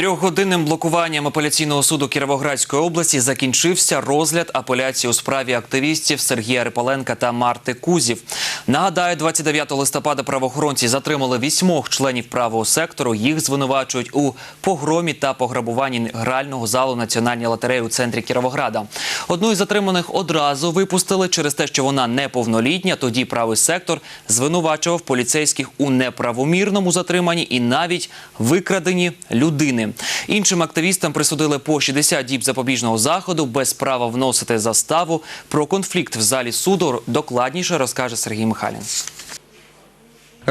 Трьохгодинним блокуванням апеляційного суду Кіровоградської області закінчився розгляд апеляції у справі активістів Сергія Рипаленка та Марти Кузів. Нагадаю, 29 листопада правоохоронці затримали вісьмох членів правого сектору. Їх звинувачують у погромі та пограбуванні грального залу Національної лотереї у центрі Кіровограда. Одну із затриманих одразу випустили через те, що вона неповнолітня. Тоді правий сектор звинувачував поліцейських у неправомірному затриманні і навіть викраденні людини. Іншим активістам присудили по 60 діб запобіжного заходу без права вносити заставу. Про конфлікт в залі суду докладніше розкаже Сергій Михайлін.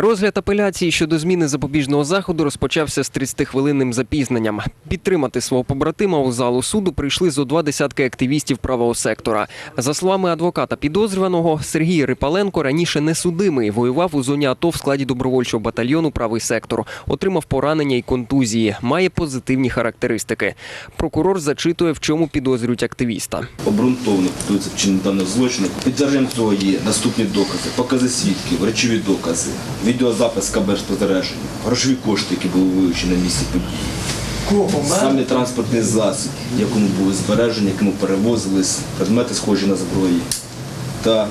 Розгляд апеляції щодо зміни запобіжного заходу розпочався з 30-хвилинним запізненням. Підтримати свого побратима у залу суду прийшли зо два десятки активістів правого сектора. За словами адвоката підозрюваного, Сергій Рипаленко раніше не судимий, воював у зоні АТО в складі добровольчого батальйону правий сектор, отримав поранення і контузії, має позитивні характеристики. Прокурор зачитує, в чому підозрюють активіста. обґрунтовано підтверджується вчинення даного злочину. Підтвердженням цього є наступні докази, покази свідків, речові докази, відеозапис камер спостереження, грошові кошти, які були вилучені на місці події. Саме транспортний засіб, якому були збережені, якому перевозились предмети, схожі на зброї, та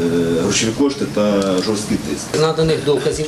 е, грошові кошти та жорсткий тиск. наданих доказів.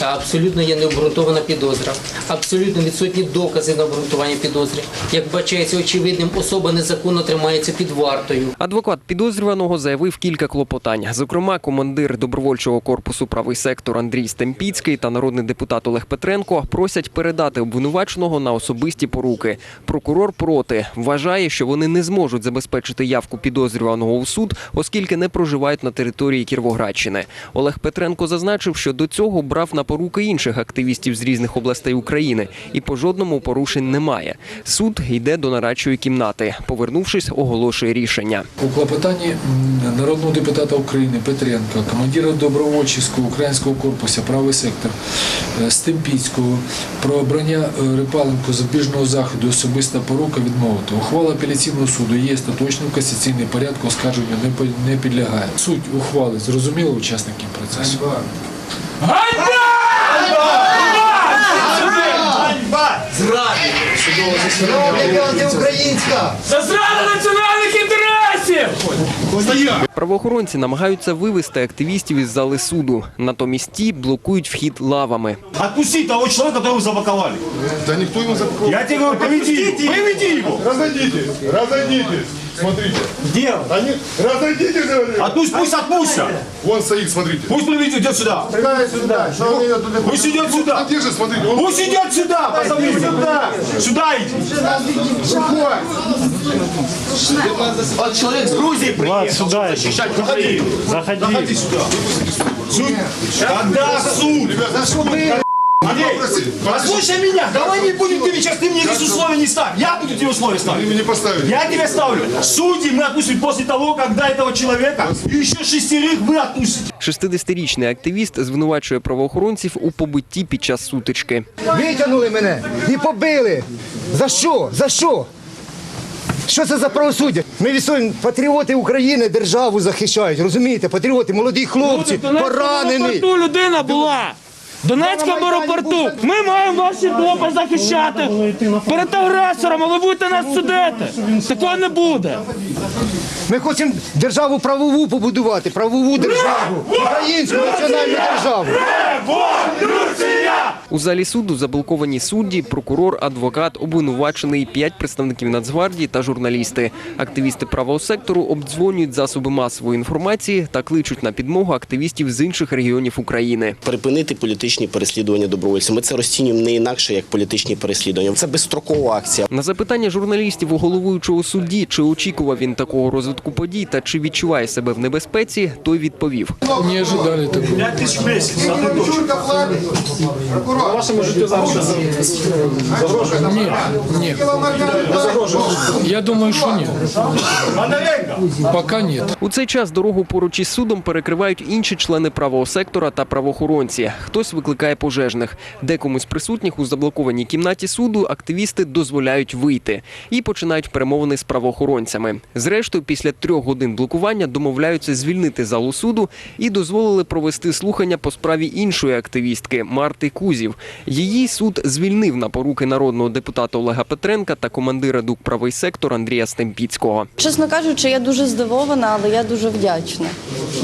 Абсолютно є необґрунтована підозра. Абсолютно відсутні докази на обґрунтування підозри. Як бачається очевидним, особа незаконно тримається під вартою. Адвокат підозрюваного заявив кілька клопотань. Зокрема, командир добровольчого корпусу правий сектор Андрій Стемпіцький та народний депутат Олег Петренко просять передати обвинуваченого на особисті поруки. Прокурор проти вважає, що вони не зможуть забезпечити явку підозрюваного у суд, оскільки не проживають на території Кіровоградщини. Олег Петренко зазначив, що до цього брав на поруки інших активістів з різних областей України, і по жодному порушень немає. Суд йде до нарадчої кімнати. Повернувшись, оголошує рішення. У клопотанні народного депутата України Петренка, командира добровольчого українського корпусу правий сектор е, Стемпіцького про обрання е, Рипаленко запобіжного заходу особиста порука відмовити. Ухвала апеляційного суду є остаточним касаційний порядку оскарження не по- не підлягає. Суть ухвали зрозуміло учасникам процесу. Зрада національних інтересів! Правоохоронці намагаються вивести активістів із зали суду. Натомість ті блокують вхід лавами. Отпусти того человека, которого забаковали. Да никто его запаковал. Я тебе говорю, поведи его. Приведи его. Разойдитесь, разойдитесь. Смотрите. Где он? Они... Разойдитесь, говорю. Отпусть, пусть отпустят. Вон стоит, смотрите. Пусть приведет, идет сюда. Пусть идет сюда. Где же, смотрите. Он... Пусть идет сюда, позови сюда. Сюда иди. Вот человек с Грузии приехал, чтобы защищать Украину. Заходи. сюда. Суд. Когда суд? Андрей, послушай меня, давай не будем тебе сейчас, ты мне здесь условия не ставь. Я буду тебе условия Вы ставить. мне поставили. Я тебя ставлю. Судьи мы отпустим после того, когда этого человека и еще шестерых вы отпустите. 60-річний активіст звинувачує правоохоронців у побитті під час сутички. Витягнули мене і побили. За що? За що? Що це за правосуддя? Ми відстоюємо патріоти України, державу захищають. Розумієте? Патріоти, молоді хлопці, поранені. аеропорту людина була. Донецькому аеропорту. Ми маємо ваші дома захищати перед агресором, але будете нас судити. Такого не буде. Ми хочемо державу правову побудувати, правову державу, українську національну державу. У залі суду заблоковані судді, прокурор, адвокат, обвинувачений, п'ять представників Нацгвардії та журналісти. Активісти правого сектору обдзвонюють засоби масової інформації та кличуть на підмогу активістів з інших регіонів України. припинити політичні переслідування добровольців. Ми це розцінюємо не інакше як політичні переслідування. Це безстрокова акція. На запитання журналістів у головуючого судді, чи очікував він такого розвитку подій та чи відчуває себе в небезпеці, той відповів. Не ожидали такого. Пять тысяч в месяц, одной точки. Ні, ні. Я думаю, що ні. Поки ні. У цей час дорогу поруч із судом перекривають інші члени правого сектора та правоохоронці. Хтось викликає пожежних. Декому з присутніх у заблокованій кімнаті суду активісти дозволяють вийти і починають перемовини з правоохоронцями. Зрештою, після трьох годин блокування домовляються звільнити залу суду і дозволили провести слухання по справі іншої активістки Марти Кузів. Її суд звільнив на поруки народного депутата Олега Петренка та командира ДУК правий сектор Андрія Стемпіцького. Чесно кажучи, я дуже здивована, але я дуже вдячна.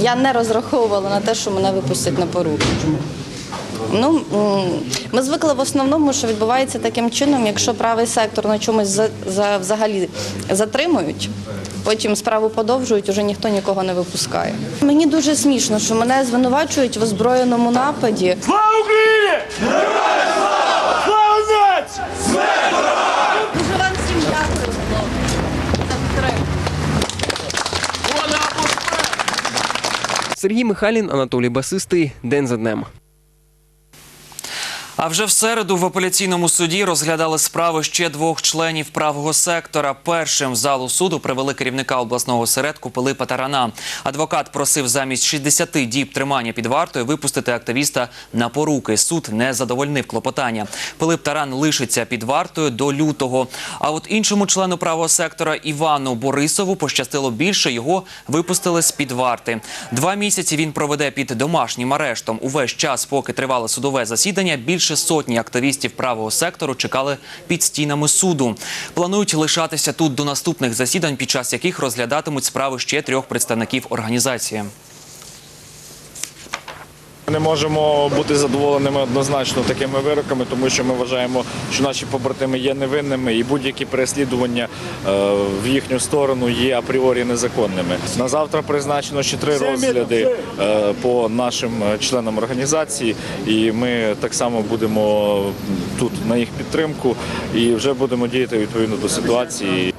Я не розраховувала на те, що мене випустять на поруки. Ну, ми звикли в основному, що відбувається таким чином, якщо правий сектор на чомусь за, взагалі затримують, потім справу подовжують, уже ніхто нікого не випускає. Мені дуже смішно, що мене звинувачують в озброєному нападі. Слава Україні! Слава нації! Дуже вам всім дякую за підтримку. Сергій Михайлін, Анатолій Басистий. День за днем. А вже в середу в апеляційному суді розглядали справи ще двох членів правого сектора. Першим в залу суду привели керівника обласного осередку Пилипа Тарана. Адвокат просив замість 60 діб тримання під вартою випустити активіста на поруки. Суд не задовольнив клопотання. Пилип Таран лишиться під вартою до лютого. А от іншому члену правого сектора Івану Борисову пощастило більше. Його випустили з під варти. Два місяці він проведе під домашнім арештом. Увесь час, поки тривало судове засідання, більше сотні активістів правого сектору чекали під стінами суду. Планують лишатися тут до наступних засідань, під час яких розглядатимуть справи ще трьох представників організації. Не можемо бути задоволеними однозначно такими вироками, тому що ми вважаємо, що наші побратими є невинними, і будь-які переслідування е, в їхню сторону є апріорі незаконними. На завтра призначено ще три розгляди е, по нашим е, членам організації, і ми так само будемо тут на їх підтримку і вже будемо діяти відповідно до ситуації.